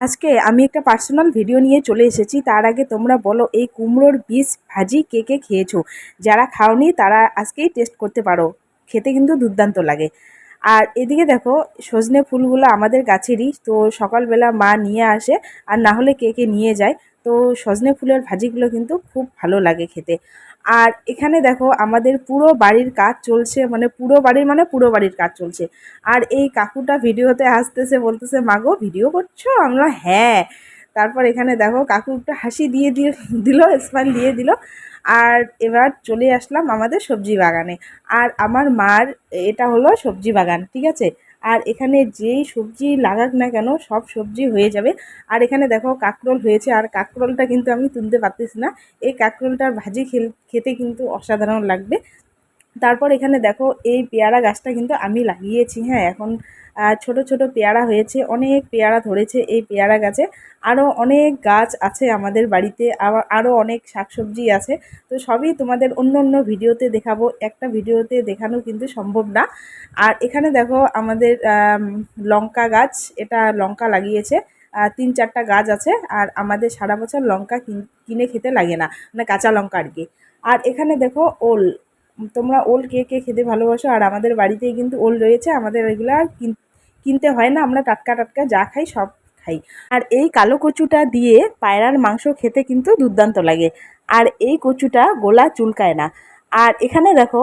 আজকে আমি একটা পার্সোনাল ভিডিও নিয়ে চলে এসেছি। তার আগে তোমরা বলো, এই কুমড়োর বীজ, ভাজি কে কে খেয়েছো? যারা খাওনি, তারা আজকেই টেস্ট করতে পারো। খেতে কিন্তু দুর্দান্ত লাগে। আর এদিকে দেখো, সজনে ফুলগুলো আমাদের গাছেরই। তো সকালবেলা মা নিয়ে আসে, আর না হলে কে কে নিয়ে যায়? তো সজনে ফুলের ভাজিগুলো কিন্তু খুব ভালো লাগে খেতে। আর এখানে দেখো আমাদের পুরো বাড়ির কাজ চলছে মানে পুরো বাড়ির মানে পুরো বাড়ির কাজ চলছে। আর এই কাকুটা ভিডিওতে আসতেছে, বলতেছে, মাগো, ভিডিও করছ? আমরা হ্যাঁ। তারপর এখানে দেখো কাকু একটা হাসি দিয়ে দিয়ে দিল, স্মাইল দিয়ে দিল। আর এবার চলে আসলাম আমাদের সবজি বাগানে। আর আমার মার, এটা হলো সবজি বাগান, ঠিক আছে? আর এখানে যেই সবজি লাগাক না কেন, সব সবজি হয়ে যাবে। আর এখানে দেখো কাঁকরোল হয়েছে, আর কাঁকরোলটা কিন্তু আমি তুলতে পারতেছি না। এই কাঁকরোলটা ভাজি খেতে কিন্তু অসাধারণ লাগবে। তারপর এখানে দেখো, এই পেয়ারা গাছটা কিন্তু আমি লাগিয়েছি হ্যাঁ এখন ছোট ছোট পেয়ারা হয়েছে, অনেক পেয়ারা ধরেছে এই পেয়ারা গাছে। আরও অনেক গাছ আছে আমাদের বাড়িতে আবার আরও অনেক শাকসবজি আছে। তো সবই তোমাদের অন্য অন্য ভিডিওতে দেখাবো, একটা ভিডিওতে দেখানো কিন্তু সম্ভব না। আর এখানে দেখো আমাদের লঙ্কা গাছ, এটা লঙ্কা লাগিয়েছে তিন চারটা গাছ আছে, আর আমাদের সারা বছর লঙ্কা কিনে খেতে লাগে না মানে কাঁচা লঙ্কা আর কি। আর এখানে দেখো ওল তোমরা ওল কে কে খেতে ভালোবাসো? আর আমাদের বাড়িতেই কিন্তু ওল রয়েছে। আমাদের ওইগুলো আর কিনতে হয় না। আমরা টাটকা টাটকা যা খাই সব খাই। আর এই কালো কচুটা দিয়ে পায়রার মাংস খেতে কিন্তু দুর্দান্ত লাগে। আর এই কচুটা গোলা চুলকায় না। আর এখানে দেখো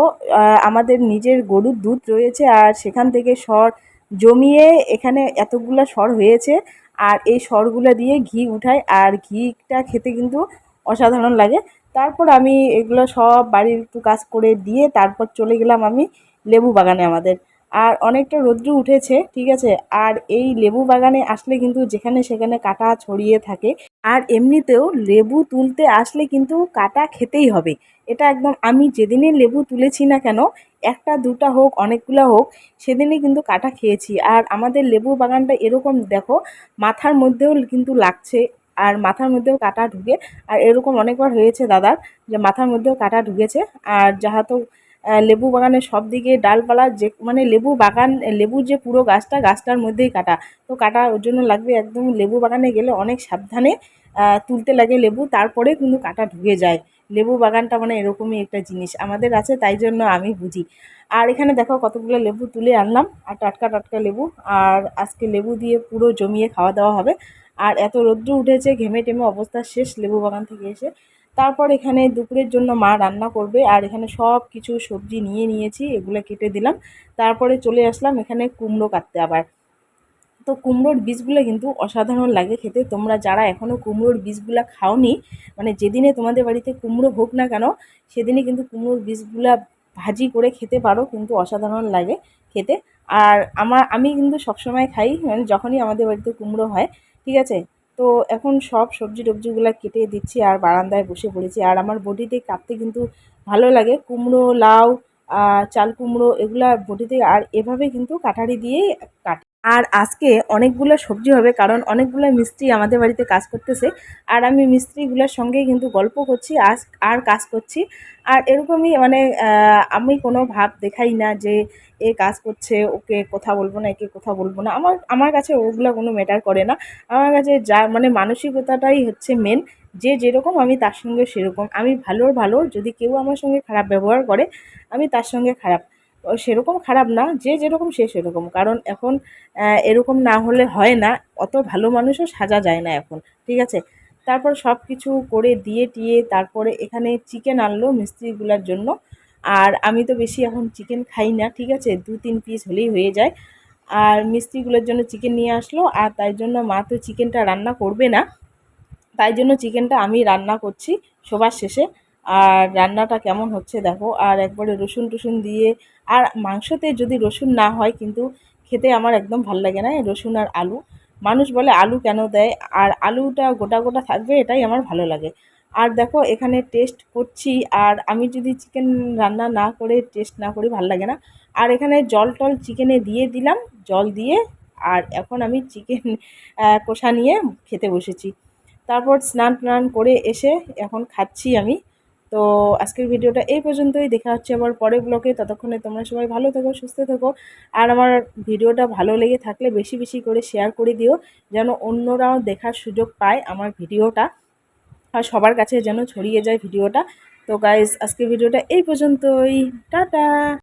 আমাদের নিজের গরুর দুধ রয়েছে। আর সেখান থেকে সর জমিয়ে এখানে এতগুলা সর হয়েছে। আর এই সরগুলো দিয়ে ঘি উঠায়। আর ঘিটা খেতে কিন্তু অসাধারণ লাগে। তারপর আমি এগুলো সব বাড়ির একটু কাজ করে দিয়ে তারপর চলে গেলাম আমি লেবু বাগানে আমাদের। আর অনেকটা রৌদ্র উঠেছে, ঠিক আছে? আর এই লেবু বাগানে আসলে কিন্তু যেখানে সেখানে কাটা ছড়িয়ে থাকে। আর এমনিতেও লেবু তুলতে আসলে কিন্তু কাটা খেতেই হবে। এটা একদম আমি যেদিনে লেবু তুলেছি না কেন, একটা দুটা হোক, অনেকগুলো হোক, সেদিনই কিন্তু কাটা খেয়েছি। আর আমাদের লেবু বাগানটা এরকম দেখো, মাথার মধ্যেও কিন্তু লাগছে। আর মাথার মধ্যেও কাটা ঢুকে, আর এরকম অনেকবার হয়েছে দাদার, যে মাথার মধ্যেও কাটা ঢুকেছে। আর যাহা তো লেবু বাগানে সব দিকে ডালপালা যে মানে লেবু বাগান, লেবুর যে পুরো গাছটা, গাছটার মধ্যেই কাটা। তো কাটা ওর জন্য লাগবে একদম লেবু বাগানে গেলে অনেক সাবধানে তুলতে লাগে লেবু, তারপরে কিন্তু কাটা ঢুকে যায়। লেবু বাগানটা মানে এরকমই একটা জিনিস। আমাদের আছে তাই জন্য আমি বুঝি। আর এখানে দেখো কতগুলো লেবু তুলে আনলাম। আর টাটকা টাটকা লেবু। আর আজকে লেবু দিয়ে পুরো জমিয়ে খাওয়া দাওয়া হবে। আর এত রৌদ্র উঠেছে, ঘেমে টেমে অবস্থা শেষ লেবু বাগান থেকে এসে। তারপর এখানে দুপুরের জন্য মা রান্না করবে, আর এখানে সব কিছু সবজি নিয়ে নিয়েছি, এগুলো কেটে দিলাম। তারপরে চলে আসলাম এখানে কুমড়ো কাটতে আবার। তো কুমড়োর বীজগুলো কিন্তু অসাধারণ লাগে খেতে। তোমরা যারা এখনও কুমড়োর বীজগুলো খাওনি মানে যেদিনে তোমাদের বাড়িতে কুমড়ো হোক না কেন, সেদিনে কিন্তু কুমড়োর বীজগুলা ভাজি করে খেতে পারো, কিন্তু অসাধারণ লাগে খেতে। আর আমার, আমি কিন্তু সবসময় খাই মানে যখনই আমাদের বাড়িতে কুমড়ো হয়, ঠিক আছে? তো এখন সব সবজি টবজিগুলো কেটে দিচ্ছি আর বারান্দায় বসে পড়েছি। আর আমার বডিতে কাটতে কিন্তু ভালো লাগে। কুমড়ো, লাউ চাল কুমড়ো, এগুলা বডিতে আর এভাবে কিন্তু কাটারি দিয়েই কাটে আর আজকে অনেকগুলো সবজি হবে, কারণ অনেকগুলো মিস্ত্রি আমাদের বাড়িতে কাজ করতেছে। আর আমি মিস্ত্রিগুলোর সঙ্গে কিন্তু গল্প করছি, আজ আর কাজ করছি। আর এরকমই মানে আমি কোনো ভাব দেখাই না যে এ কাজ করছে, ওকে কথা বলব না, একে কথা বলব না। আমার আমার কাছে ওগুলো কোনো ম্যাটার করে না। আমার কাছে যা মানে মানসিকতাটাই হচ্ছে মেন যে যেরকম আমি তার সঙ্গে সেরকম। আমি ভালোর ভালো, যদি কেউ আমার সঙ্গে খারাপ ব্যবহার করে, আমি তার সঙ্গে খারাপ। সেরকম খারাপ না, যে যেরকম সে সেরকম। কারণ এখন এরকম না হলে হয় না, অত ভালো মানুষও সাজা যায় না এখন, ঠিক আছে? তারপর সব কিছু করে দিয়ে টিয়ে তারপরে এখানে চিকেন আনলো মিস্ত্রিগুলোর জন্য। আর আমি তো বেশি এখন চিকেন খাই না, ঠিক আছে? দু তিন পিস হলেই হয়ে যায়। আর মিস্ত্রিগুলোর জন্য চিকেন নিয়ে আসলো, আর তাই জন্য মা তো চিকেনটা রান্না করবে না। তাই জন্য চিকেনটা আমি রান্না করছি সবার শেষে। আর রান্নাটা কেমন হচ্ছে দেখো। আর একবারে রসুন টসুন দিয়ে, আর মাংসতে যদি রসুন না হয় কিন্তু খেতে আমার একদম ভালো লাগে না রসুন আর আলু। মানুষ বলে আলু কেন দেয়? আর আলুটা গোটা গোটা থাকবে এটাই আমার ভালো লাগে। আর দেখো এখানে টেস্ট করছি, আর আমি যদি চিকেন রান্না না করে টেস্ট না করি ভালো লাগে না। আর এখানে জল টল চিকেনে দিয়ে দিলাম, জল দিয়ে, আর এখন আমি চিকেন কষা নিয়ে খেতে বসেছি। তারপর স্নান টান করে এসে এখন খাচ্ছি আমি। তো আজকের ভিডিওটা এই পর্যন্তই। দেখা হচ্ছে আবার পরের ব্লকে ততক্ষণে তোমরা সবাই ভালো থেকো, সুস্থ থেকো। আর আমার ভিডিওটা ভালো লেগে থাকলে বেশি বেশি করে শেয়ার করে দিও, যেন অন্যরাও দেখার সুযোগ পায় আমার ভিডিওটা। আর সবার কাছে যেন ছড়িয়ে যায় ভিডিওটা। তো গাইজ আজকের ভিডিওটা এই পর্যন্তই। টাটা!